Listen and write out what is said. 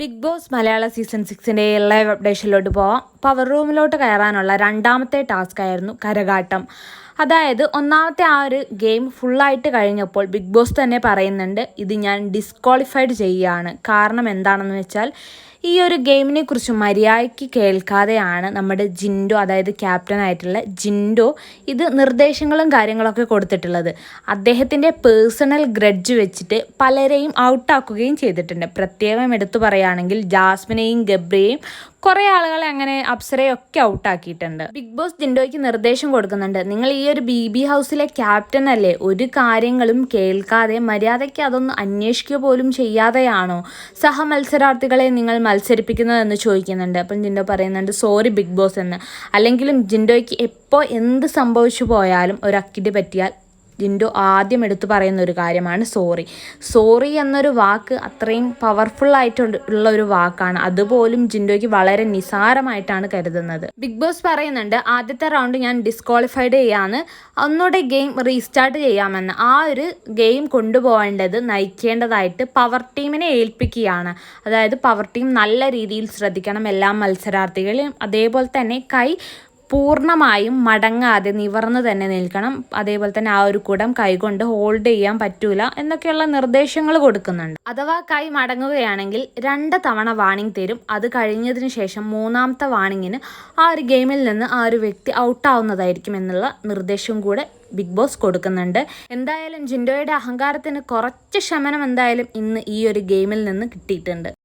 Big boss Malayalam season സിക്സിന്റെ live അപ്ഡേഷനിലോട്ട് പോവാം. പവർ റൂമിലോട്ട് കയറാനുള്ള രണ്ടാമത്തെ ടാസ്ക് ആയിരുന്നു കരകാട്ടം. അതായത് ഒന്നാമത്തെ ആ ഒരു ഗെയിം ഫുള്ളായിട്ട് കഴിഞ്ഞപ്പോൾ ബിഗ് ബോസ് തന്നെ പറയുന്നുണ്ട് ഇത് ഞാൻ ഡിസ്ക്വാളിഫൈഡ് ചെയ്യുകയാണ് കാരണം എന്താണെന്ന് വെച്ചാൽ ഈ ഒരു ഗെയിമിനെ കുറിച്ച് മര്യാദയ്ക്ക് കേൾക്കാതെയാണ് നമ്മുടെ ജിൻഡോ അതായത് ക്യാപ്റ്റൻ ആയിട്ടുള്ള ജിൻഡോ ഇത് നിർദ്ദേശങ്ങളും കാര്യങ്ങളൊക്കെ കൊടുത്തിട്ടുള്ളത്. അദ്ദേഹത്തിന്റെ പേഴ്സണൽ ഗ്രഡ്ജ് വെച്ചിട്ട് പലരെയും ഔട്ടാക്കുകയും ചെയ്തിട്ടുണ്ട്. പ്രത്യേകം എടുത്തു പറയുകയാണെങ്കിൽ ജാസ്മിനെയും ഗബ്രിയെയും കുറേ ആളുകളെ അങ്ങനെ അപ്സരയൊക്കെ ഔട്ടാക്കിയിട്ടുണ്ട്. ബിഗ് ബോസ് ജിൻഡോയ്ക്ക് നിർദ്ദേശം കൊടുക്കുന്നുണ്ട് നിങ്ങൾ ഈ ഒരു ബി ബി ഹൗസിലെ ക്യാപ്റ്റൻ അല്ലേ? ഒരു കാര്യങ്ങളും കേൾക്കാതെ മര്യാദയ്ക്ക് അതൊന്നും അന്വേഷിക്കുക പോലും ചെയ്യാതെയാണോ സഹമത്സരാർത്ഥികളെ നിങ്ങൾ മത്സരിപ്പിക്കുന്നതെന്ന് ചോദിക്കുന്നുണ്ട്. അപ്പം ജിൻഡോ പറയുന്നുണ്ട് സോറി ബിഗ് ബോസ് എന്ന്. അല്ലെങ്കിലും ജിൻഡോയ്ക്ക് എപ്പോൾ എന്ത് സംഭവിച്ചു പോയാലും ഒരു അക്കിടി പറ്റിയാൽ ജിൻഡോ ആദ്യം എടുത്തു പറയുന്ന ഒരു കാര്യമാണ് സോറി. സോറി എന്നൊരു വാക്ക് അത്രയും പവർഫുൾ ഉള്ള ഒരു വാക്കാണ്. അതുപോലും ജിൻഡോയ്ക്ക് വളരെ നിസാരമായിട്ടാണ് കരുതുന്നത്. ബിഗ് ബോസ് പറയുന്നുണ്ട് ആദ്യത്തെ റൗണ്ട് ഞാൻ ഡിസ്ക്വാളിഫൈഡ് ചെയ്യാന്ന് ഒന്നുകൂടെ ഗെയിം റീസ്റ്റാർട്ട് ചെയ്യാമെന്ന്. ആ ഒരു ഗെയിം കൊണ്ടുപോകേണ്ടത് നയിക്കേണ്ടതായിട്ട് പവർ ടീമിനെ ഏൽപ്പിക്കുകയാണ്. അതായത് പവർ ടീം നല്ല രീതിയിൽ ശ്രദ്ധിക്കണം എല്ലാ മത്സരാർത്ഥികളെയും. അതേപോലെ തന്നെ കൈ പൂർണമായും മടങ്ങാതെ നിവർന്ന് തന്നെ നിൽക്കണം. അതേപോലെ തന്നെ ആ ഒരു കുടം കൈകൊണ്ട് ഹോൾഡ് ചെയ്യാൻ പറ്റൂല എന്നൊക്കെയുള്ള നിർദ്ദേശങ്ങൾ കൊടുക്കുന്നുണ്ട്. അഥവാ കൈ മടങ്ങുകയാണെങ്കിൽ രണ്ട് തവണ വാണിംഗ് തരും. അത് കഴിഞ്ഞതിന് ശേഷം മൂന്നാമത്തെ വാണിങ്ങിന് ആ ഒരു ഗെയിമിൽ നിന്ന് ആ ഒരു വ്യക്തി ഔട്ടാവുന്നതായിരിക്കും എന്നുള്ള നിർദ്ദേശം കൂടെ ബിഗ് ബോസ് കൊടുക്കുന്നുണ്ട്. എന്തായാലും ജിൻഡോയുടെ അഹങ്കാരത്തിന് കുറച്ച് ശമനം എന്തായാലും ഇന്ന് ഈ ഒരു ഗെയിമിൽ നിന്ന് കിട്ടിയിട്ടുണ്ട്.